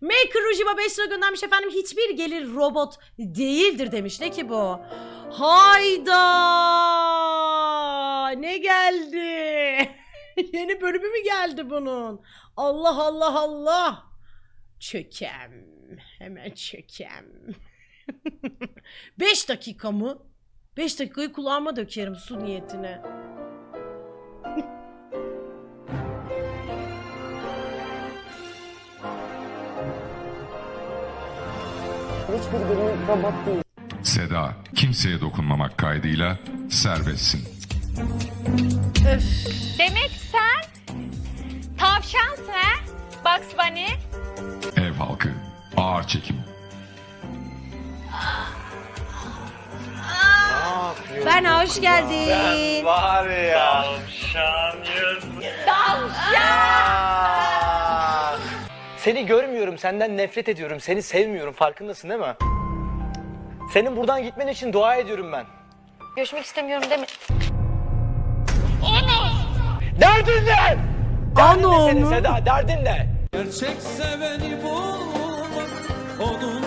Maker Rujiba 5 lira göndermiş efendim. Hiçbir gelir robot değildir demiş. Ne ki bu? Hayda! Ne geldi? Yeni bölümü mü geldi bunun? Allah Allah Allah. Çökem. Hemen çökem. 5 dakika mı? 5 dakikayı kulağıma dökerim su niyetine. Gelin robot değil. Seda kimseye dokunmamak kaydıyla serbestsin. Öf. Demek sen tavşansın he? Bugs Bunny. Ev halkı ağır çekim. Ben hoş geldin. Var ya. Seni görmüyorum, senden nefret ediyorum, seni sevmiyorum. Farkındasın değil mi? Senin buradan gitmen için dua ediyorum ben. Görüşmek istemiyorum deme. Derdin ne? Derdin ne senin? Seda? Derdin ne? Gerçek seveni bulmak, onunla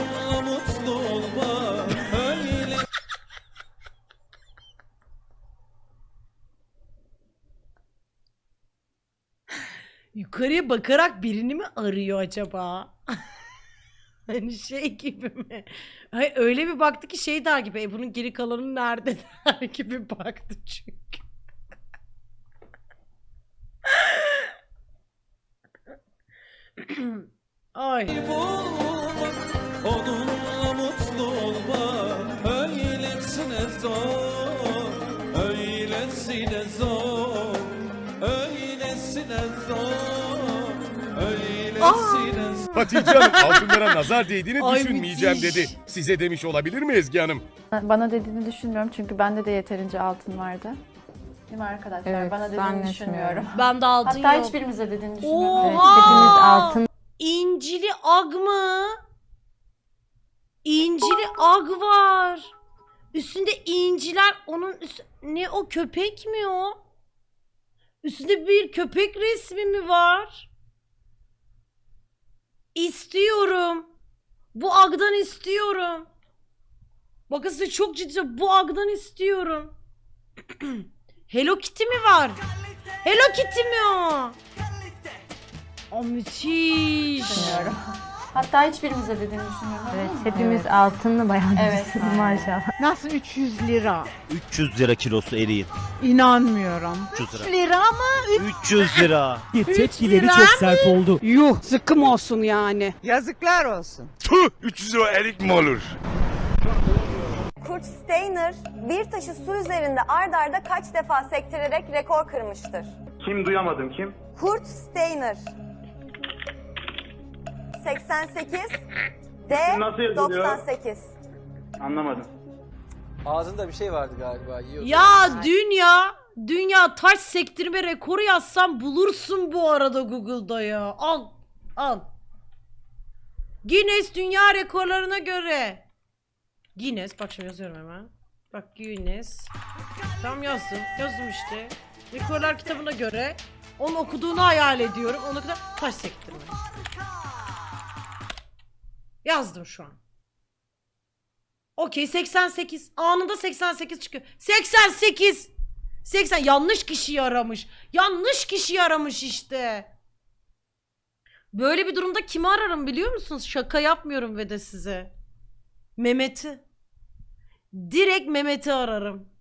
Yukarıya bakarak birini mi arıyor acaba? hani şey gibi mi? Hayır, öyle bir baktı ki şey der gibi. E, bunun geri kalanı nerede der gibi baktı çünkü. Ay. onunla mutlu olmak öylesine zor, öylesine zor, Hatice Hanım altınlara nazar değdiğini Ay, düşünmeyeceğim müthiş. dedi. Size demiş olabilir mi Ezgi Hanım? Bana dediğini düşünmüyorum çünkü bende de yeterince altın vardı. Değil mi arkadaşlar? Evet, Bana dediğini düşünmüyorum. Ben de altın Hatta yok. hiçbirimize dediğini düşünmüyorum. Oha! Hepimiz altın İncili ag mı? İncili ag var. Üstünde inciler onun üst... ne o köpek mi o? Üstünde bir köpek resmi mi var? İstiyorum. Bu agdan istiyorum. Bakın size çok ciddi bu agdan istiyorum. Hello Kitty mi var? Hello Kitty mi o? O müthiş. Hatta hiçbirimize dediğini düşünmüyorum. Evet, hepimiz altınlı bayanlarız Evet, maşallah. Nasıl 300 lira? 300 lira kilosu eriğin. İnanmıyorum. 300 lira. lira ama 300 lira. tepkileri çok sert oldu. Yuh sıkım olsun yani. Yazıklar olsun. Tüh 300 lira erik mi olur? Kurt Steiner bir taşı su üzerinde ard arda kaç defa sektirerek rekor kırmıştır? Kim duyamadım kim? Kurt Steiner. 88 D Nasıl yazılıyor? 98. Anlamadım. Ağzında bir şey vardı galiba. Yiyordu. Ya dünya, dünya taş sektirme rekoru yazsam bulursun bu arada Google'da ya. Al, al. Guinness dünya rekorlarına göre. Guinness, bak şimdi yazıyorum hemen. Bak Guinness. Tam yazdım, yazdım işte. Rekorlar kitabına göre onu okuduğunu hayal ediyorum. Ona kadar taş sektirme. Yazdım şu an. Okey 88. Anında 88 çıkıyor. 88. 80 yanlış kişiyi aramış. Yanlış kişiyi aramış işte. Böyle bir durumda kimi ararım biliyor musunuz? Şaka yapmıyorum ve de size. Mehmet'i. Direkt Mehmet'i ararım.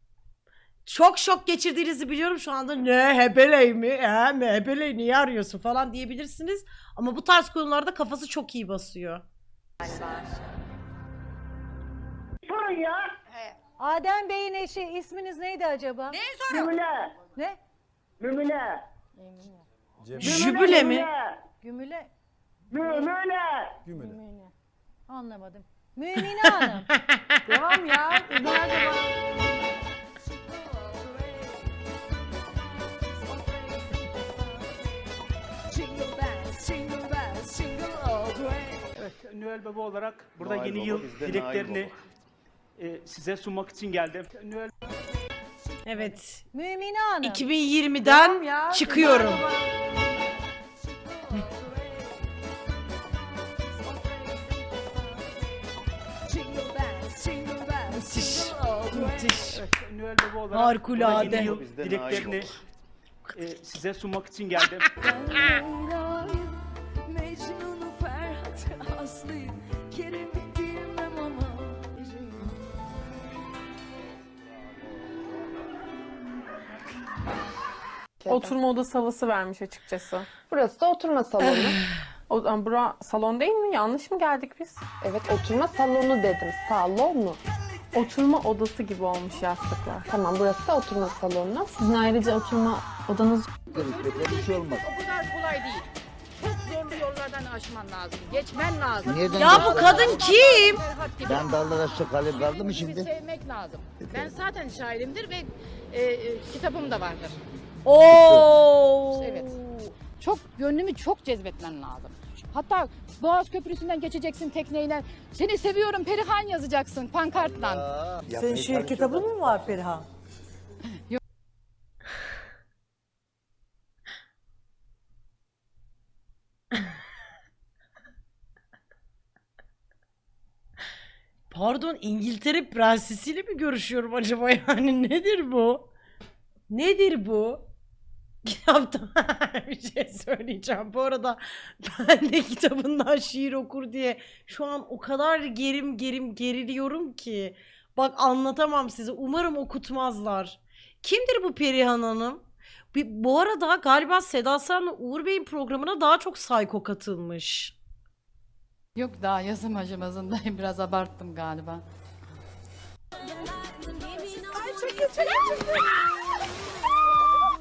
Çok şok geçirdiğinizi biliyorum şu anda. Ne hebeley mi? Mi hebeley niye arıyorsun falan diyebilirsiniz. Ama bu tarz konularda kafası çok iyi basıyor. Adem Bey'in eşi isminiz neydi acaba? Ne Mümüne. Ne? Mümüne. Jübile mi? Gümüle. Mümüne. Mümine. Anlamadım. Mümine Hanım. Devam ya. Nerede var? Noel Baba olarak burada Noel yeni Baba, yıl dileklerini e, size sunmak için geldim. Noel Evet. Mümine Hanım. 2020'den ya, çıkıyorum. güzel baba. Müthiş. Müthiş. Noel olarak Harikulade. burada yeni yıl dileklerini e, size sunmak için geldim. Oturma odası havası vermiş açıkçası. Burası da oturma salonu. o zaman bura salon değil mi? Yanlış mı geldik biz? Evet oturma salonu dedim. Salon mu? Oturma odası gibi olmuş yastıklar. Tamam burası da oturma salonu. Sizin ayrıca oturma odanız O kadar kolay değil. Çok zorlu yollardan aşman lazım. Geçmen lazım. Ya bu kadın kim? Gibi. Ben dallara şakalı kaldı mı Gibi sevmek lazım. Ben zaten şairimdir ve e, e, kitabım da vardır. Oo. Evet. Çok gönlümü çok cezbetmen lazım. Hatta Boğaz Köprüsü'nden geçeceksin tekneyle. Seni seviyorum Perihan yazacaksın pankartla. Senin şiir kitabın mı var Perihan? Pardon İngiltere prensesiyle mi görüşüyorum acaba yani nedir bu? Nedir bu? Kitapta bir şey söyleyeceğim. Bu arada ben de kitabından şiir okur diye şu an o kadar gerim gerim geriliyorum ki. Bak anlatamam size. Umarım okutmazlar. Kimdir bu Perihan Hanım? Bir- Bu arada galiba Seda Sayan'la Uğur Bey'in programına daha çok psycho katılmış. Yok daha yazım aşamasındayım. Biraz abarttım galiba.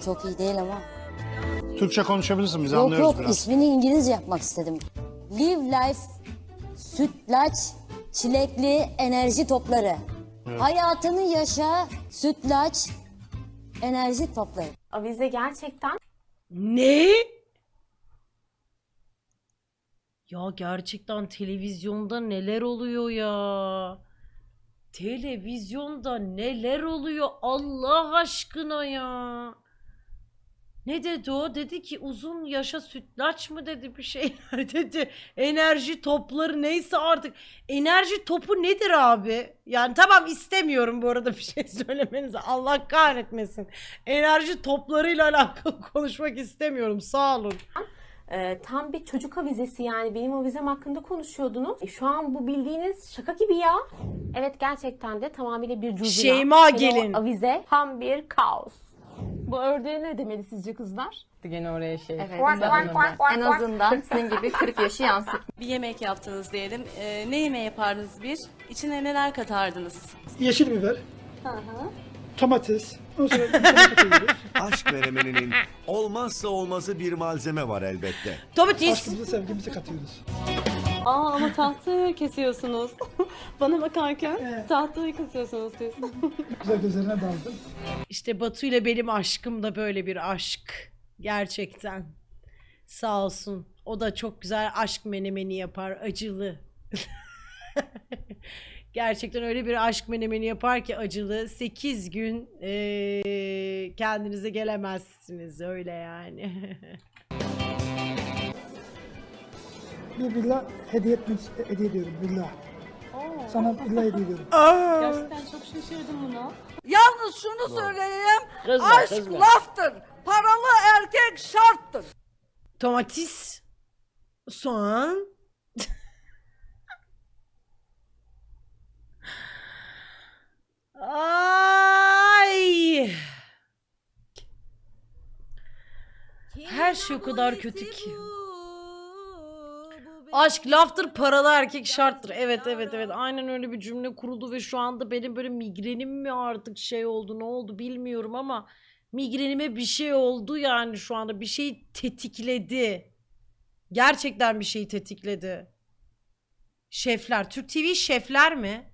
İngilizcem çok iyi değil ama. Türkçe konuşabilirsin biz Yok yok ismini İngilizce yapmak istedim. Live Life Sütlaç Çilekli Enerji Topları. Hayatını yaşa sütlaç enerji topları. Avize gerçekten Ne? Ya gerçekten televizyonda neler oluyor ya? Televizyonda neler oluyor Allah aşkına ya? Ne dedi o? Dedi ki uzun yaşa sütlaç mı dedi bir şeyler dedi. Enerji topları neyse artık. Enerji topu nedir abi? Yani tamam istemiyorum bu arada bir şey söylemenizi. Allah kahretmesin. Enerji toplarıyla alakalı konuşmak istemiyorum. Sağ olun. Ee, tam bir çocuk avizesi yani benim avizem hakkında konuşuyordunuz. E, şu an bu bildiğiniz şaka gibi ya. Evet gerçekten de tamamıyla bir cüzdan. Şeyma o gelin. avize tam bir kaos. Bu ördeğe ne demeli sizce kızlar? gene oraya şey. Evet. En azından sizin gibi 40 yaşı yansıt. Bir yemek yaptınız diyelim. ne yemeği yapardınız bir? İçine neler katardınız? Yeşil biber, domates, Aşk menemeninin olmazsa olmazı bir malzeme var elbette. Domates. sevgimizi katıyoruz. Aa ama tahtı kesiyorsunuz. Bana bakarken tahtayı kesiyorsunuz siz. Güzel gözlerine daldım. İşte Batu ile benim aşkım da böyle bir aşk. Gerçekten. Sağ olsun. O da çok güzel aşk menemeni yapar. Acılı. Gerçekten öyle bir aşk menemeni yapar ki acılı. 8 gün eee, kendinize gelemezsiniz. Öyle yani. Bir villa hediye etmek hediye ediyorum villa. Sana villa hediye ediyorum. Gerçekten çok şaşırdım buna. Yalnız şunu söyleyeyim. Aşk laftır. Paralı erkek şarttır. Domates. Soğan. Ay. Her şey o kadar kötü ki. Aşk laftır paralı erkek şarttır. Evet evet evet aynen öyle bir cümle kuruldu ve şu anda benim böyle migrenim mi artık şey oldu ne oldu bilmiyorum ama migrenime bir şey oldu yani şu anda bir şey tetikledi. Gerçekten bir şeyi tetikledi. Şefler. Türk TV şefler mi?